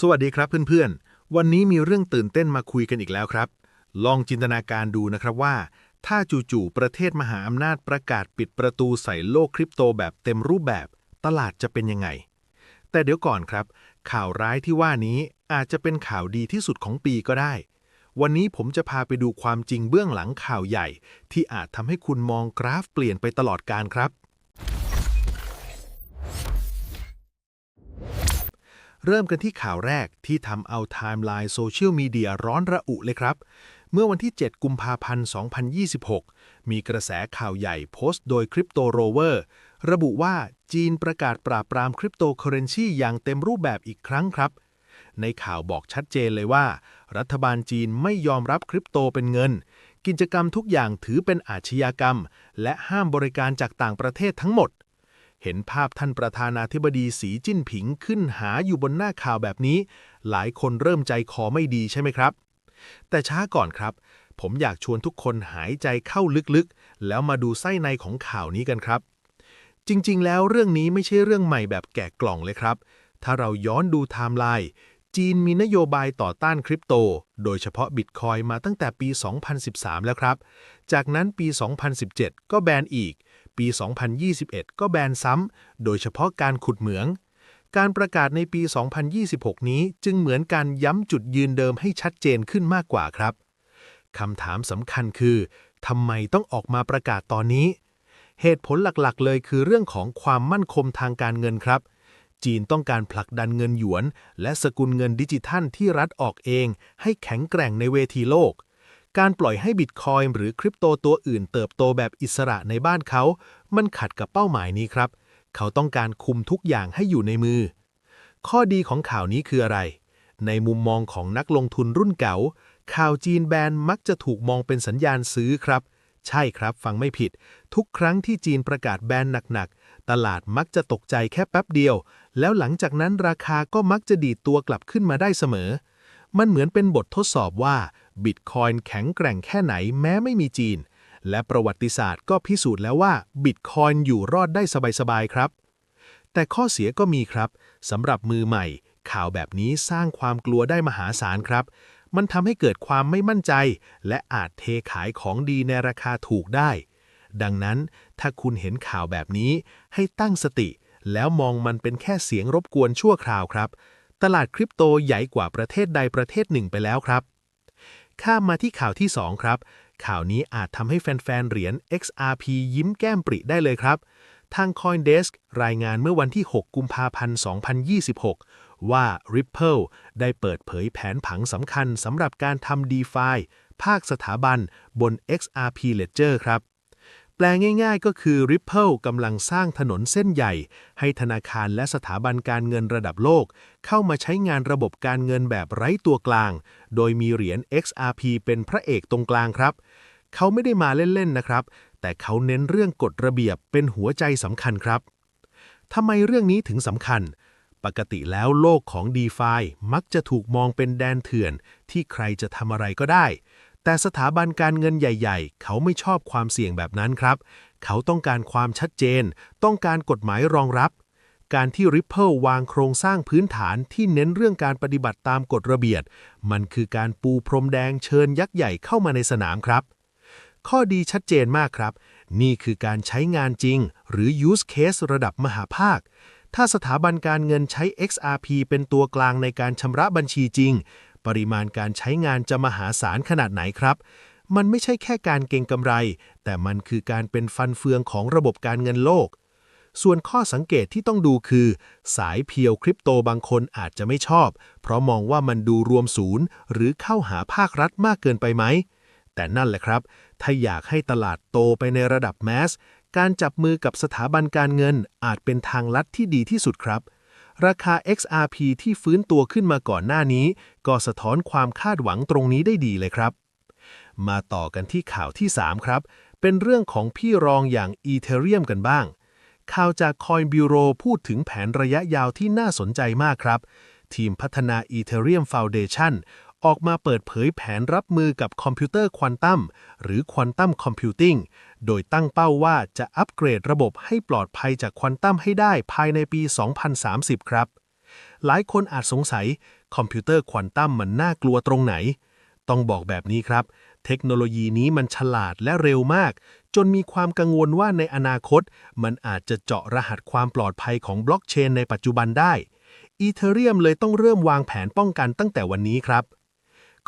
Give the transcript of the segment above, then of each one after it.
สวัสดีครับเพื่อนๆ วันนี้มีเรื่องตื่นเต้นมาคุยกันอีกแล้วครับ ลองจินตนาการดูนะครับว่า ถ้าจู่ๆประเทศมหาอำนาจประกาศปิดประตูใส่โลกคริปโตแบบเต็มรูปแบบ ตลาดจะเป็นยังไง แต่เดี๋ยวก่อนครับ ข่าวร้ายที่ว่านี้อาจจะเป็นข่าวดีที่สุดของปีก็ได้ วันนี้ผมจะพาไปดูความจริงเบื้องหลังข่าวใหญ่ ที่อาจทำให้คุณมองกราฟเปลี่ยนไปตลอดการครับ เริ่มกันที่ข่าวแรกที่ทำเอาไทม์ไลน์โซเชียลมีเดียร้อนระอุเลยครับ เมื่อวันที่ 7 กุมภาพันธ์ 2026 มีกระแสข่าวใหญ่โพสต์โดยคริปโตโรเวอร์ระบุว่าจีนประกาศปราบปรามคริปโตเคอเรนซีอย่างเต็มรูปแบบอีกครั้งครับ ในข่าวบอกชัดเจนเลยว่า รัฐบาลจีนไม่ยอมรับคริปโตเป็นเงิน กิจกรรมทุกอย่างถือเป็นอาชญากรรม และห้ามบริการจากต่างประเทศทั้งหมด เห็นภาพท่านประธานาธิบดีสีจิ้นผิงขึ้นหาอยู่บนหน้าข่าวแบบนี้ หลายคนเริ่มใจคอไม่ดีใช่ไหมครับ แต่ช้าก่อนครับ ผมอยากชวนทุกคนหายใจเข้าลึกๆ แล้วมาดูไส้ในของข่าวนี้กันครับ จริงๆ แล้วเรื่องนี้ไม่ใช่เรื่องใหม่แบบแกะกล่องเลยครับ ถ้าเราย้อนดูไทม์ไลน์จีนมีนโยบายต่อต้านคริปโต โดยเฉพาะบิตคอยมาตั้งแต่ปี 2013 แล้วครับ จากนั้นปี 2017 ก็แบนอีก ปี 2021 ก็แบนซ้ำ โดยเฉพาะการขุดเหมือง การประกาศในปี 2026 นี้จึงเหมือนการย้ำจุดยืนเดิมให้ชัดเจนขึ้นมากกว่าครับ คำถามสำคัญคือทำไมต้องออกมาประกาศตอนนี้ เหตุผลหลักๆ เลยคือเรื่องของความมั่นคงทางการเงินครับ จีนต้องการผลักดันเงินหยวน และสกุลเงินดิจิทัลที่รัฐออกเอง ให้แข็งแกร่งในเวทีโลก การปล่อยให้บิตคอยน์หรือคริปโตตัวอื่นเติบโตแบบอิสระในบ้านเขา มันขัดกับเป้าหมายนี้ครับ เขาต้องการคุมทุกอย่างให้อยู่ในมือ ข้อดีของข่าวนี้คืออะไร ในมุมมองของนักลงทุนรุ่นเก่า ข่าวจีนแบนมักจะถูกมองเป็นสัญญาณซื้อครับ ใช่ครับ ฟังไม่ผิด ทุกครั้งที่จีนประกาศแบนหนักๆ ตลาดมักจะตกใจแค่แป๊บเดียว แล้วหลังจากนั้นราคาก็มักจะดีดตัวกลับขึ้นมาได้เสมอ มันเหมือนเป็นบททดสอบว่า บิตคอยน์แข็งแกร่งแค่ไหนแม้ไม่มีจีน และประวัติศาสตร์ก็พิสูจน์แล้วว่าบิตคอยน์อยู่รอดได้สบายๆครับ แต่ข้อเสียก็มีครับสำหรับมือใหม่ ข่าวแบบนี้สร้างความกลัวได้มหาศาลครับ มันทำให้เกิดความไม่มั่นใจ และอาจเทขายของดีในราคาถูกได้ ดังนั้นถ้าคุณเห็นข่าวแบบนี้ให้ตั้งสติ แล้วมองมันเป็นแค่เสียงรบกวนชั่วคราวครับ ตลาดคริปโตใหญ่กว่าประเทศใดประเทศหนึ่งไปแล้วครับ ข้ามมาที่ข่าวที่ 2 ครับ ข่าวนี้อาจทำให้แฟนๆ เหรียญ XRP ยิ้มแก้มปริได้เลยครับ ทาง CoinDesk รายงานเมื่อวันที่ 6 กุมภาพันธ์ 2026 ว่า Ripple ได้เปิดเผยแผนผังสำคัญสำหรับการทำ DeFi ภาคสถาบันบน XRP Ledger ครับ แปลง่ายๆ ก็คือ Ripple กำลังสร้างถนนเส้นใหญ่ ให้ธนาคารและสถาบันการเงินระดับโลก เข้ามาใช้งานระบบการเงินแบบไร้ตัวกลาง โดยมีเหรียญ XRP เป็นพระเอกตรงกลางครับ เขาไม่ได้มาเล่น ๆ นะครับ แต่เขาเน้นเรื่องกฎระเบียบเป็นหัวใจสำคัญครับทำไมเรื่องนี้ถึงสำคัญ ปกติแล้วโลกของ d e f ามักจะถูกมองเป็นแดนเถื่อนที่ใครจะทำอะไรก็ได้ แต่สถาบันการเงินใหญ่ ๆ เขาไม่ชอบความเสี่ยงแบบนั้นครับ เขาต้องการความชัดเจน ต้องการกฎหมายรองรับ การที่ Ripple วางโครงสร้างพื้นฐานที่เน้นเรื่องการปฏิบัติตามกฎระเบียบมันคือการปูพรมแดงเชิญยักษ์ใหญ่เข้ามาในสนามครับ ข้อดีชัดเจนมากครับ นี่คือการใช้งานจริง หรือ use case ระดับมหาภาคถ้าสถาบันการเงินใช้ XRP เป็นตัวกลางในการชำระบัญชีจริง ปริมาณการใช้งานจะมหาศาลขนาดไหนครับ มันไม่ใช่แค่การเก็งกำไร แต่มันคือการเป็นฟันเฟืองของระบบการเงินโลก ส่วนข้อสังเกตที่ต้องดูคือ สายเพียวคริปโตบางคนอาจจะไม่ชอบ เพราะมองว่ามันดูรวมศูนย์ หรือเข้าหาภาครัฐมากเกินไปไหม แต่นั่นแหละครับ ถ้าอยากให้ตลาดโตไปในระดับแมสการจับมือกับสถาบันการเงินอาจเป็นทางลัดที่ดีที่สุดครับ ราคา XRP ที่ฟื้นตัวขึ้นมาก่อนหน้านี้ ก็สะท้อนความคาดหวังตรงนี้ได้ดีเลยครับ มาต่อกันที่ข่าวที่ 3 ครับ เป็นเรื่องของพี่รองอย่าง Ethereum กันบ้าง ข่าวจาก Coin Bureau พูดถึงแผนระยะยาวที่น่าสนใจมากครับ ทีมพัฒนา Ethereum Foundation ออกมาเปิดเผยแผนรับมือกับคอมพิวเตอร์ควอนตัมหรือควอนตัมคอมพิวติ้งโดยตั้งเป้าว่าจะอัปเกรดระบบให้ปลอดภัยจากควอนตัมให้ได้ภายในปี 2030 ครับ หลายคนอาจสงสัยคอมพิวเตอร์ควอนตัมมันน่ากลัวตรงไหน ต้องบอกแบบนี้ครับ เทคโนโลยีนี้มันฉลาดและเร็วมาก จนมีความกังวลว่าในอนาคต มันอาจจะเจาะรหัสความปลอดภัยของบล็อกเชนในปัจจุบันได้อีเทเรียมเลยต้องเริ่มวางแผนป้องกันตั้งแต่วันนี้ครับ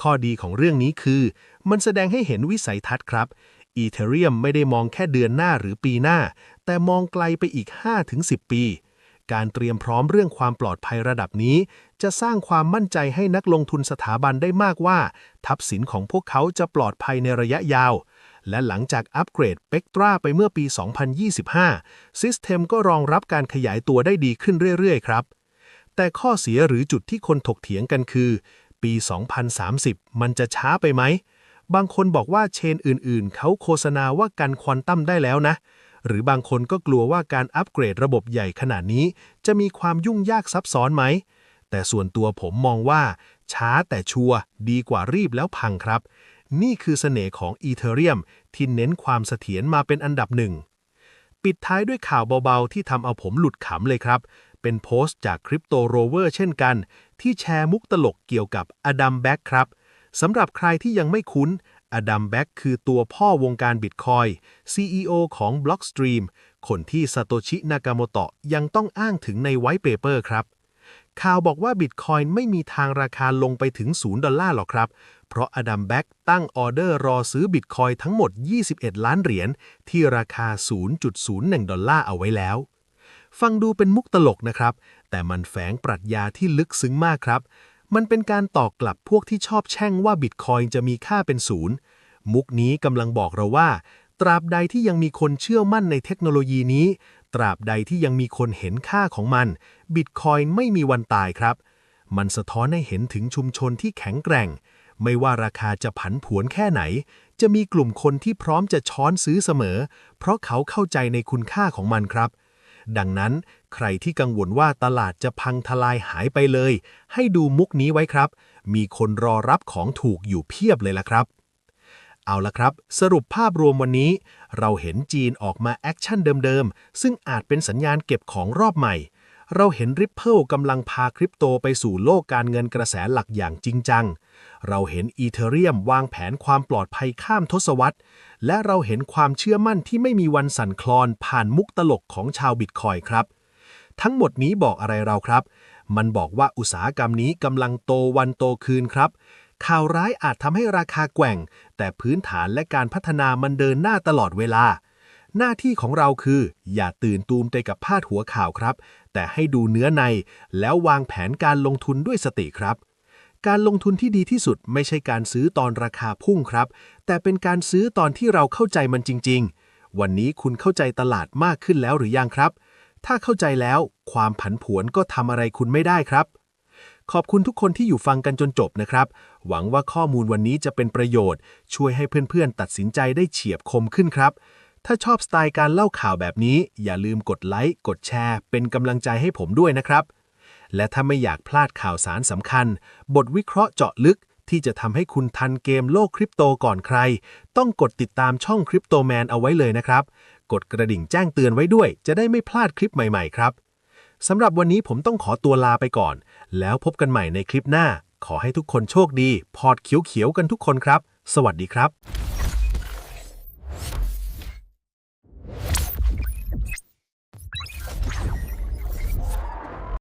ข้อดีของเรื่องนี้คือ มันแสดงให้เห็นวิสัยทัศน์ครับอีเทเรียมไม่ได้มองแค่เดือนหน้าหรือปีหน้า แต่มองไกลไปอีก 5-10 ปี การเตรียมพร้อมเรื่องความปลอดภัยระดับนี้ จะสร้างความมั่นใจให้นักลงทุนสถาบันได้มากว่า ทัพสินของพวกเขาจะปลอดภัยในระยะยาว และหลังจากอัปเกรดเปกตราไปเมื่อปี 2025 ซิสเต็มก็รองรับการขยายตัวได้ดีขึ้นเรื่อย ๆ ครับแต่ข้อเสียหรือจุดที่คนถกเถียงกันคือ ปี 2030 มันจะช้าไปไหม บางคนบอกว่าเชนอื่นๆ เขาโฆษณาว่ากันควอนตัมได้แล้วนะ หรือบางคนก็กลัวว่าการอัปเกรดระบบใหญ่ขนาดนี้ จะมีความยุ่งยากซับซ้อนไหม แต่ส่วนตัวผมมองว่า ช้าแต่ชัวร์ดีกว่ารีบแล้วพังครับ นี่คือเสน่ห์ของอีเทเรียมที่เน้นความเสถียรมาเป็นอันดับหนึ่งปิดท้ายด้วยข่าวเบาๆ ที่ทำเอาผมหลุดขำเลยครับ เป็นโพสต์จากคริปโตโรเวอร์เช่นกัน ที่แชร์มุกตลกเกี่ยวกับอดัมแบ็กครับสำหรับใครที่ยังไม่คุ้น อดัมแบ็กคือตัวพ่อวงการบิตคอย CEO ของ Blockstream คนที่ซาโตชิ นากาโมโตะยังต้องอ้างถึงในไวท์เปเปอร์ครับ ข่าวบอกว่าบิตคอยไม่มีทางราคาลงไปถึง 0 ดอลลาร์หรอกครับ เพราะอดัมแบ็กตั้งออเดอร์รอซื้อบิตคอยทั้งหมด 21 ล้านเหรียญที่ราคา 0.01 ดอลลาร์เอาไว้แล้ว ฟังดูเป็นมุกตลกนะครับ แต่มันแฝงปรัชญาที่ลึกซึ้งมากครับ มันเป็นการตอกกลับพวกที่ชอบแช่งว่าบิตคอยจะมีค่าเป็นศูนย์ มุกนี้กำลังบอกเราว่า ตราบใดที่ยังมีคนเชื่อมั่นในเทคโนโลยีนี้ ตราบใดที่ยังมีคนเห็นค่าของมันบิตคอยไม่มีวันตายครับ มันสะท้อนให้เห็นถึงชุมชนที่แข็งแกร่ง ไม่ว่าราคาจะผันผวนแค่ไหน จะมีกลุ่มคนที่พร้อมจะช้อนซื้อเสมอ เพราะเขาเข้าใจในคุณค่าของมันครับ ดังนั้น ใครที่กังวลว่าตลาดจะพังทลายหายไปเลย ให้ดูมุกนี้ไว้ครับ มีคนรอรับของถูกอยู่เพียบเลยล่ะครับ เอาละครับ สรุปภาพรวมวันนี้ เราเห็นจีนออกมาแอคชั่นเดิมๆ ซึ่งอาจเป็นสัญญาณเก็บของรอบใหม่ เราเห็น Ripple กำลังพาคริปโตไปสู่โลกการเงินกระแสหลักอย่างจริงจัง เราเห็นอีเทเรียมวางแผนความปลอดภัยข้ามทศวรรษ และเราเห็นความเชื่อมั่นที่ไม่มีวันสั่นคลอนผ่านมุกตลกของชาวบิตคอยครับ ทั้งหมดนี้บอกอะไรเราครับ มันบอกว่าอุตสาหกรรมนี้กำลังโตวันโตคืนครับ ข่าวร้ายอาจทำให้ราคาแกว่ง แต่พื้นฐานและการพัฒนามันเดินหน้าตลอดเวลา หน้าที่ของเราคือ อย่าตื่นตูมไปกับพาดหัวข่าวครับ แต่ให้ดูเนื้อใน แล้ววางแผนการลงทุนด้วยสติครับ การลงทุนที่ดีที่สุดไม่ใช่การซื้อตอนราคาพุ่งครับ แต่เป็นการซื้อตอนที่เราเข้าใจมันจริง ๆ วันนี้คุณเข้าใจตลาดมากขึ้นแล้วหรือยังครับ ถ้าเข้าใจแล้วความผันผวนก็ทำอะไรคุณไม่ได้ครับขอบคุณทุกคนที่อยู่ฟังกันจนจบนะครับ หวังว่าข้อมูลวันนี้จะเป็นประโยชน์ ช่วยให้เพื่อนๆ ตัดสินใจได้เฉียบคมขึ้นครับ ถ้าชอบสไตล์การเล่าข่าวแบบนี้ อย่าลืมกดไลค์ กดแชร์ เป็นกำลังใจให้ผมด้วยนะครับ และถ้าไม่อยากพลาดข่าวสารสำคัญ บทวิเคราะห์เจาะลึกที่จะทำให้คุณทันเกมโลกคริปโตก่อนใคร ต้องกดติดตามช่องคริปโตแมนเอาไว้เลยนะครับ กดกระดิ่งแจ้งเตือนไว้ด้วย จะได้ไม่พลาดคลิปใหม่ ๆ ครับสำหรับวันนี้ผมต้องขอตัวลาไปก่อน แล้วพบกันใหม่ในคลิปหน้า ขอให้ทุกคนโชคดี พอร์ตเขียวๆกันทุกคนครับ สวัสดีครับ